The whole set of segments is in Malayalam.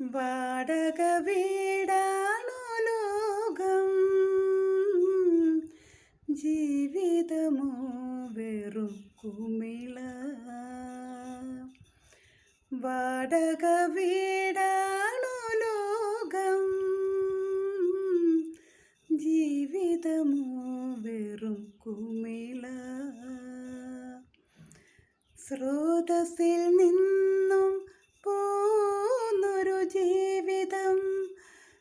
വാടക വീടാണു ലോകം? ജീവിതമോ വെറും കുമിള? വാടക വീടാണു ലോകം? ജീവിതമോ വെറും കുമിള? സ്രോതസ്സിൽ നിന്നും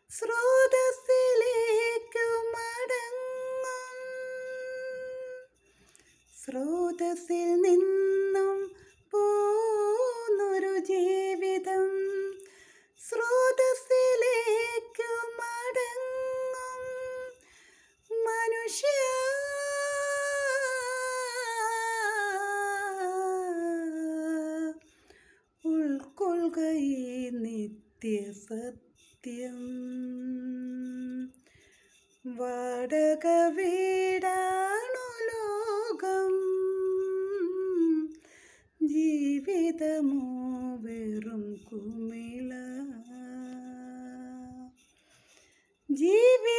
സ്രോതസ്സിലേക്കു മടങ്ങും. സ്രോതസ്സിൽ നിന്നും പോന്നൊരു ജീവിതം. സ്രോതസ്സിലേക്ക് മടങ്ങും. മനുഷ്യ ഉൾക്കൊള്ളുക ഈ നിത്യസത്യം വാടക വീടാണു ലോകം. ജീവിതമോ വെറും കുമിള. ജീവിതകാലത്തിൽ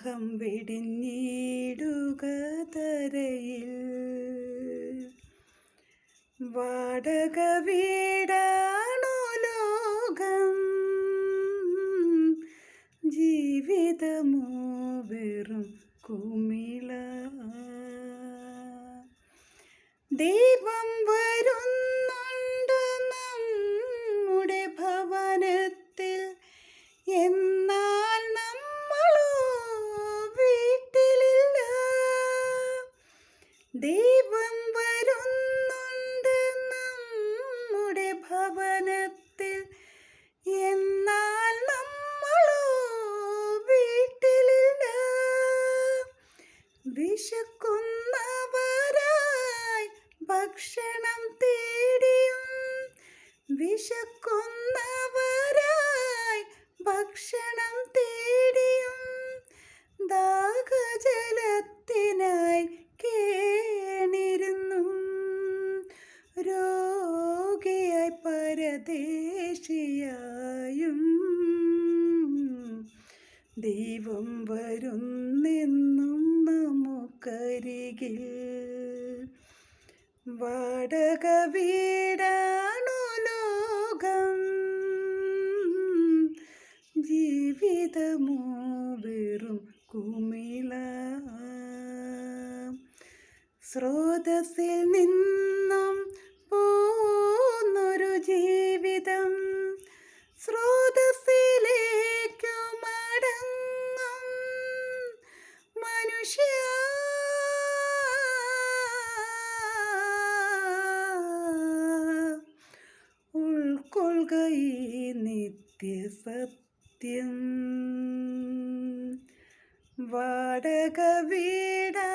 അഹം വെടിഞ്ഞിടുക തരയിൽ വാടക വീടാണോ ലോകം? ജീവിതമോ വെറും കുമിള? ദൈവം വിശക്കുന്നവരായി ഭക്ഷണം തേടിയും. വിശക്കുന്നവരായി ഭക്ഷണം തേടിയും. ദാഹജലത്തിനായി കേണിരുന്നു. രോഗിയായി പരദേശിയായും. ദൈവം വരുന്നെന്നും നമുക്കരികിൽ വാടക വീടാണു ലോകം? ജീവിതമോ വെറും കുമിള? സ്രോതസ്സിൽ നിന്നും ഉൾക്കൊള്ളുക ഈ നിത്യസത്യം. വാടക വീടാണു